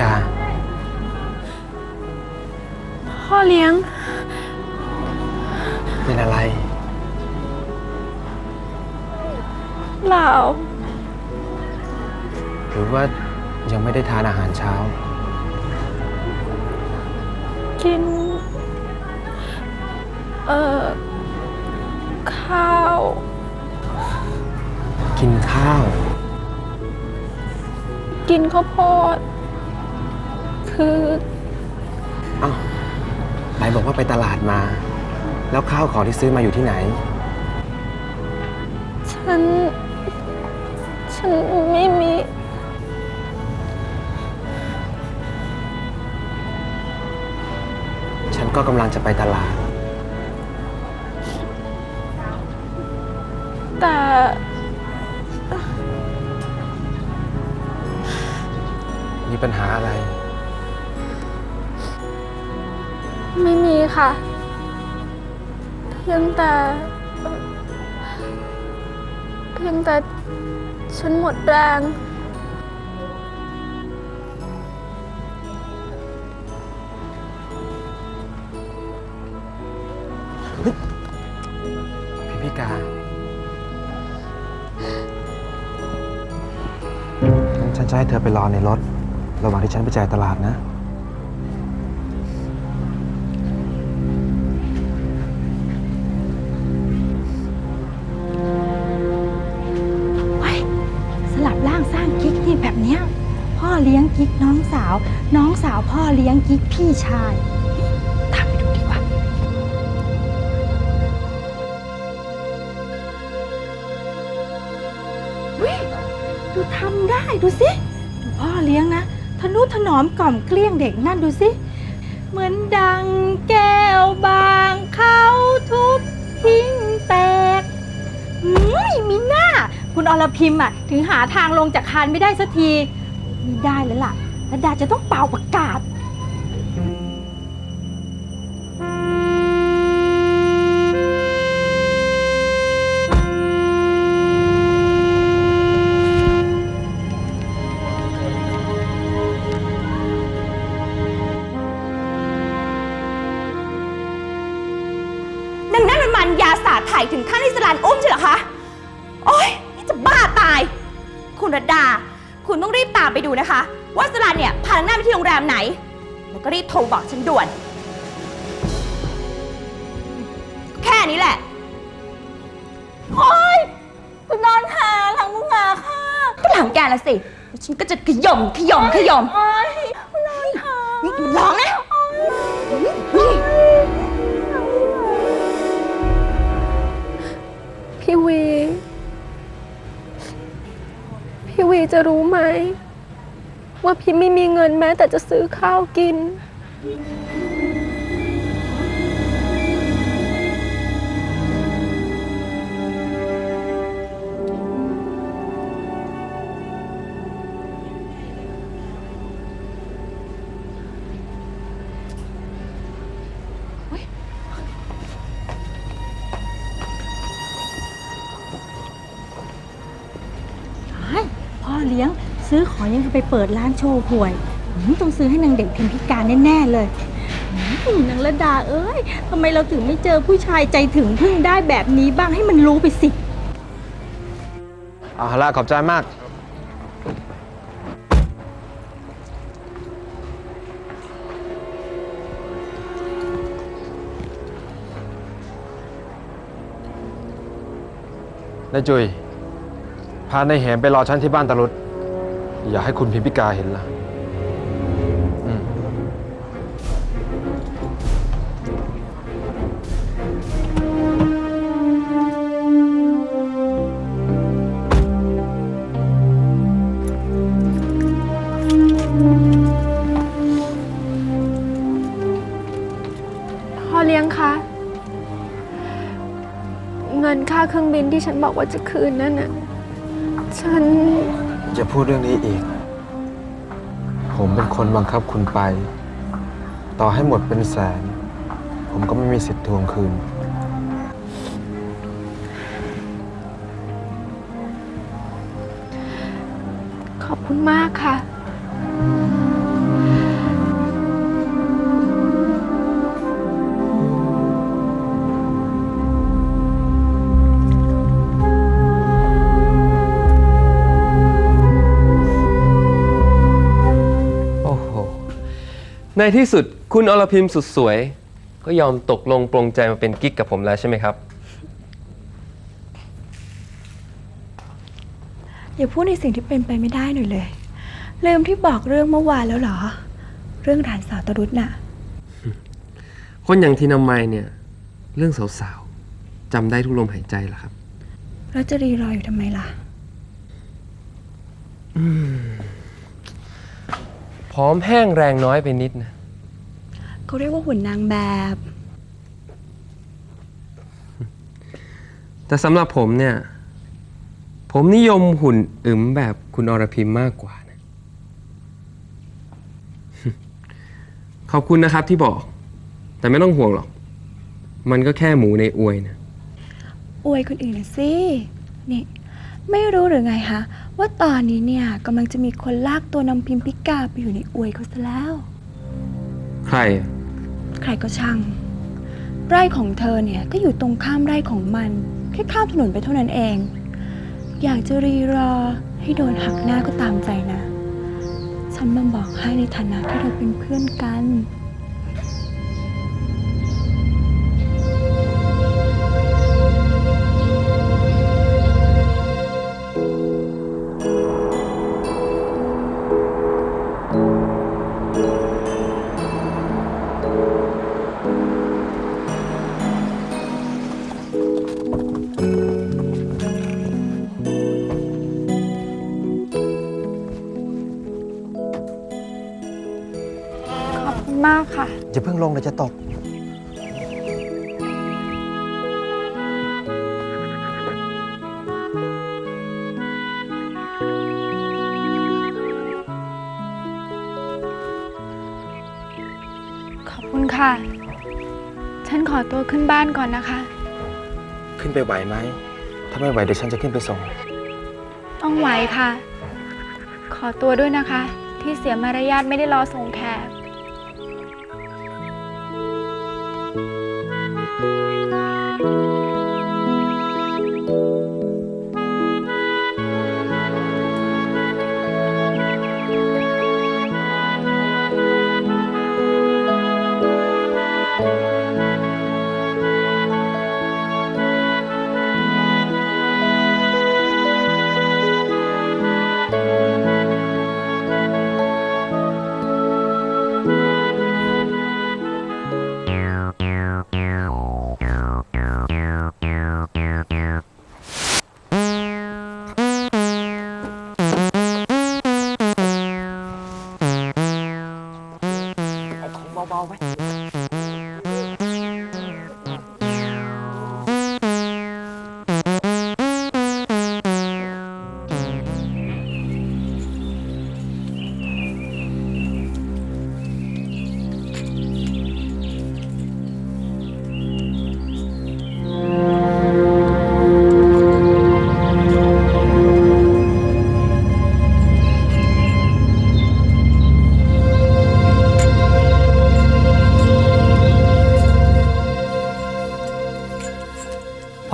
กา พ่อเลี้ยง เป็นอะไร เปล่า หรือว่ายังไม่ได้ทานอาหารเช้า กิน เอ่อ ข้าว กินข้าว กินข้าวโพด คืออ้าวไหนบอกว่าไปตลาดมา แล้วข้าวของที่ซื้อมาอยู่ที่ไหน ฉัน ฉันไม่มี ฉันก็กำลังจะไปตลาด แต่มีปัญหาอะไร ไม่มีค่ะ เพียงแต่เพียงแต่ฉันหมดแรงพิมพิกางั้นฉันจะให้เธอไปรอในรถ ระหว่างที่ฉันไปจ่ายตลาดนะ กิ๊กน้องสาว น้องสาวพ่อเลี้ยงกิ๊กพี่ชาย ตามไปดูดีกว่า วิดูทำได้ดูสิ ดูพ่อเลี้ยงนะทนุถนอมกล่อมเกลี้ยงเด็กนั่นดูสิ เหมือนดังแก้วบางเขาทุบทิ้งแตกอืมมีหน้า คุณอรพิมอะ ถึงหาทางลงจากคานไม่ได้สักที ไม่ได้แล้วล่ะแล้วดาจะต้องเป่าประกาศ คุณต้องรีบตามไปดูนะคะ ว่าสลันเนี่ยพาหน้าไปที่โรงแรมไหน แล้วก็รีบโทรบอกฉันด่วน แค่นี้แหละ โอ๊ยคุณนอนค่ะหลังมุงาค่ะก็หลังแกละสิแล้วฉันก็จะขย่มขย่มขย่มโอ๊ยคุณนอนค่ะนี่มันร้องนะ จะรู้ไหม ว่าพี่ไม่มีเงินแม้แต่จะซื้อข้าวกิน อของยังไปเปิดร้านโชว์หวยต้องซื้อให้นางเด็กพิมพิการแน่ๆเลยนางระดาเอ้ยทำไมเราถึงไม่เจอผู้ชายใจถึงพึ่งได้แบบนี้บ้างให้มันรู้ไปสิเอาละขอบใจมาก นายจุย พานายแหมไปรอฉันที่บ้านตาลุด อย่าให้คุณพิมพิกาเห็นล่ะอืมพ่อเลี้ยงคะ เงินค่าเครื่องบินที่ฉันบอกว่าจะคืนนั่นน่ะ ฉัน อย่าพูดเรื่องนี้อีก ผมเป็นคนบังคับคุณไป ต่อให้หมดเป็นแสนผผมก็ไม่มีสิทธิ์ทวงคืน ขอบคุณมากค่ะ ในที่สุดคุณอรพิมสุดสวย ก็ยอมตกลงปรงใจมาเป็นกิ๊กกับผมแล้วใช่ไหมครับ อย่าพูดในสิ่งที่เป็นไปไม่ได้หน่อยเลย ลืมที่บอกเรื่องเมื่อวานแล้วเหรอ เรื่องหลานสาวตรุษน่ะ คนอย่างทีนามัยเนี่ย เรื่องสาวๆจำได้ทุกลมหายใจเหรอครับ แล้วจะรีรออยู่ทำไมล่ะพ ร้อมแห้งแรงน้อยไปนิดนะ เขาเรียกว่าหุ่นนางแบบ แต่สำหรับผมเนี่ย ผมนิยมหุ่นอึมแบบคุณอรพิมมากกว่านะ ขอบคุณนะครับที่บอก แต่ไม่ต้องห่วงหรอก มันก็แค่หมูในอวยนะ อวยคนอื่นนะสิ นี่ ไม่รู้หรือไงคะ ว่าตอนนี้เนี่ยกำลังจะมีคนลากตัวนำพิมพิกาไปอยู่ในอวยเขาซะแล้ว ใครอะใครก็ช่าง ไร่ของเธอเนี่ยก็อยู่ตรงข้ามไร่ของมัน แค่ข้ามถนนไปเท่านั้นเอง อยากจะรีรอให้โดนหักหน้าก็ตามใจนะ ฉันมาบอกให้ในฐานะที่เราเป็นเพื่อนกัน มากค่ะ จะเพิ่งลงเดี๋ยวจะตก ขอบคุณค่ะ ฉันขอตัวขึ้นบ้านก่อนนะคะ ขึ้นไปไหวไหม ถ้าไม่ไหวเดี๋ยวฉันจะขึ้นไปส่ง ต้องไหวค่ะ ขอตัวด้วยนะคะ ที่เสียมารยาทไม่ได้รอส่งแขก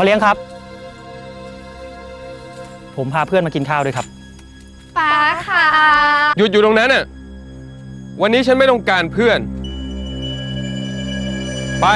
พอเลี้ยงครับ ผมพาเพื่อนมากินข้าวด้วยครับ ป้าค่ะ หยุดอยู่ตรงนั้นน่ะ วันนี้ฉันไม่ต้องการเพื่อน ไป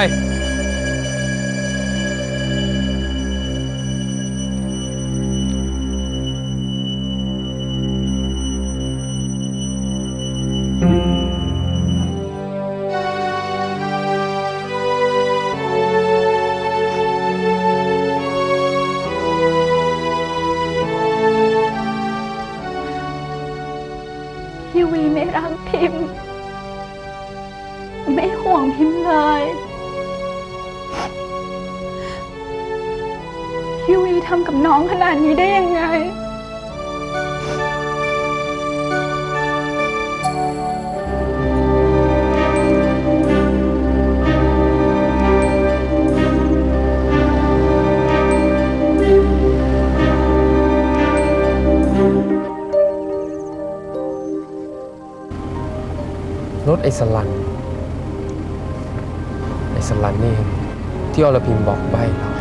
ทำกับน้องขนาดนี้ได้ยังไง รถไอ้สลัน ไอ้สลันนี่ที่อรพิมบอกใบเรา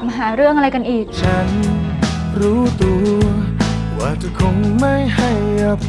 บมาหาเรื่องอะไรกันอีก ฉันรู้ตัวว่าเธอคงไม่ให้อภัย